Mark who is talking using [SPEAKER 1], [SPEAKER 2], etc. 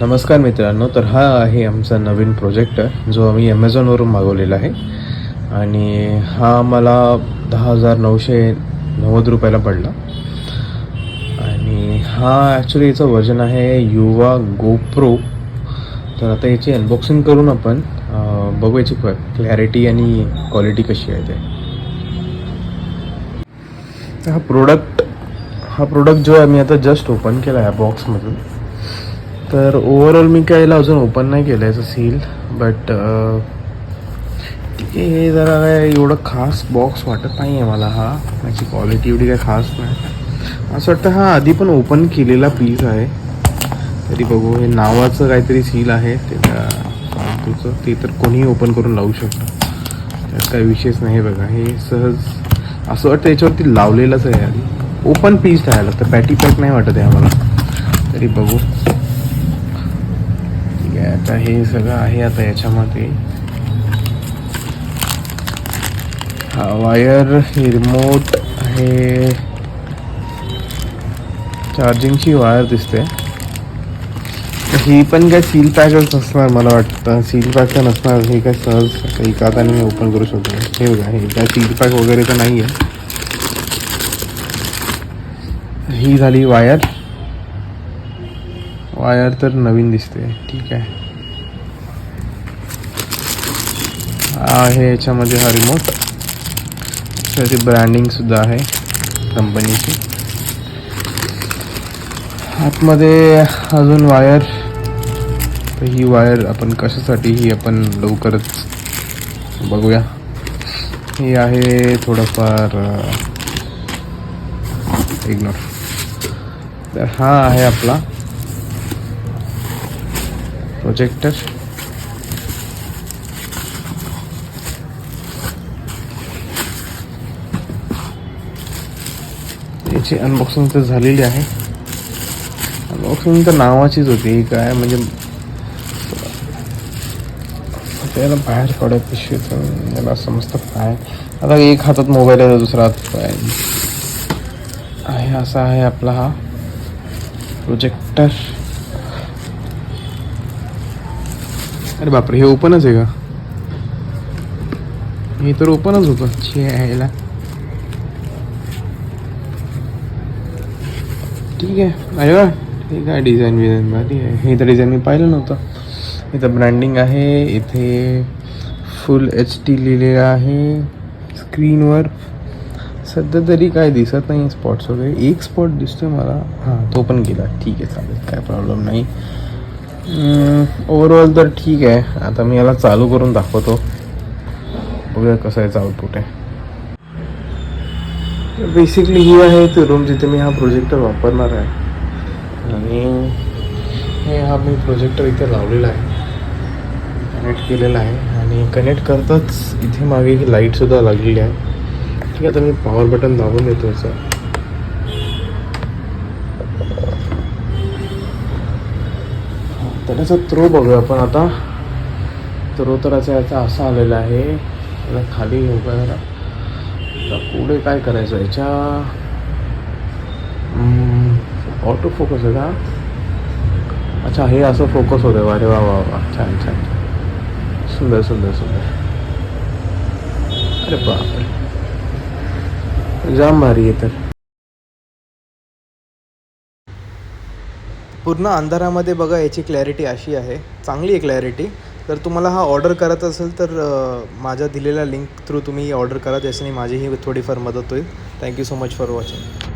[SPEAKER 1] नमस्कार मित्रांनो तर हा आहे आमचा नवीन प्रोजेक्टर जो आम्ही ॲमेझॉनवरून मागवलेला आहे. आणि हा मला दहा हजार नऊशे नव्वद रुपयाला पडला. आणि हा ॲक्च्युली याचं वजन आहे युवा गोप्रो. तर आता याची अनबॉक्सिंग करून आपण बघूयाची बघू याची क्लॅरिटी आणि क्वालिटी कशी आहे ते. हा प्रोडक्ट हा प्रोडक्ट जो आहे मी आता जस्ट ओपन केला आहे बॉक्समधून तर ओव्हरऑल मी काय याला अजून ओपन नाही केलं याचं सील बट ठीक आहे हे जरा काय एवढं खास बॉक्स वाटत नाही आहे मला हा. याची क्वालिटी एवढी काय खास नाही. असं वाटतं हा आधी पण ओपन केलेला पीस आहे. तरी बघू हे नावाचं काहीतरी सील आहे. ते तुझं ते तर कोणीही ओपन करून लावू शकतं. त्यात काही विशेष नाही बघा. हे सहज असं वाटतं याच्यावरती लावलेलंच आहे आधी. ओपन पीस राहायला लागतं पॅटी पॅक नाही वाटत आहे आम्हाला. तरी बघू. ठीक आहे आता हे सगळं आहे आता याच्यामध्ये. हा वायर हे रिमोट हे चार्जिंगची वायर दिसते. ही पण काय सील पॅकच नसणार मला वाटतं. सील पॅक तर नसणार हे काय सहज एका हाताने मी ओपन करू शकतो. हे बघा हे काय सील पॅक वगैरे तर नाही आहे ही झाली वायर. वायर तर नवीन दिसते ठीक आहे. आहे याच्यामध्ये हा रिमोट त्याची ब्रँडिंग सुद्धा आहे कंपनीची आतमध्ये अजून वायर. तर ही वायर आपण कशासाठी ही आपण लवकरच बघूया. ही आहे थोडंफार इग्नोर तर हा आहे आपला प्रोजेक्टर याची अनबॉक्सिंग तर झालेली आहे. अनबॉक्सिंग तर नावाचीच होती काय म्हणजे त्याला बाहेर काढत पिशवी तर याला समजतं काय. आता एक हातात मोबाईल आहे दुसरा हातात काय आहे असा आहे आपला हा. प्रोजेक्टर अरे बापरे हे ओपनच आहे का? हे तर ओपनच होतं. छे यायला ठीक आहे. अरे वा हे काय डिझाईन बिझाईन भारी आहे. हे तर डिझाईन मी पाहिलं नव्हतं. इथं ब्रँडिंग आहे. इथे फुल एच डी लिहिलेलं आहे. स्क्रीनवर सध्या तरी काय दिसत नाही स्पॉट्स वगैरे. एक स्पॉट दिसतोय मला. हां तो पण गेला. ठीक आहे चालेल. काय प्रॉब्लेम नाही. ओवरऑल तर ठीक आहे. आता मी याला चालू करून दाखवतो. बघूया कसं आहे आउटपुट आहे. बेसिकली ही आहे ती रूम जिथे मी हा प्रोजेक्टर वापरणार आहे. आणि हे हा मी प्रोजेक्टर इथे लावलेला आहे. कनेक्ट केलेला आहे. आणि कनेक्ट करताच इथे मागे ही लाईटसुद्धा लागलेली आहे. ठीक आहे आता मी पॉवर बटन दाबून देतो याचं. हा, तर थ्रो बघूया आपण आता. थ्रो तर असा याचा असा आलेला आहे. त्याला खाली घेऊ का जरा? पुढे काय करायचं याच्या? ऑटो फोकस आहे का? अच्छा हे असं फोकस होतं वा रे वा वा वा. छान छान. सुंदर सुंदर सुंदर. अरे बापरे. जाम भारी आहे तर.
[SPEAKER 2] पूर्ण अंधारामध्ये बघा याची क्लॅरिटी अशी आहे. चांगली आहे क्लॅरिटी जर तुम्हाला हा ऑर्डर करायचा असेल तर माझ्या दिलेल्या लिंक थ्रू तुम्ही ऑर्डर करा त्याच्याने माझीही थोडीफार मदत होईल. Thank you so much for watching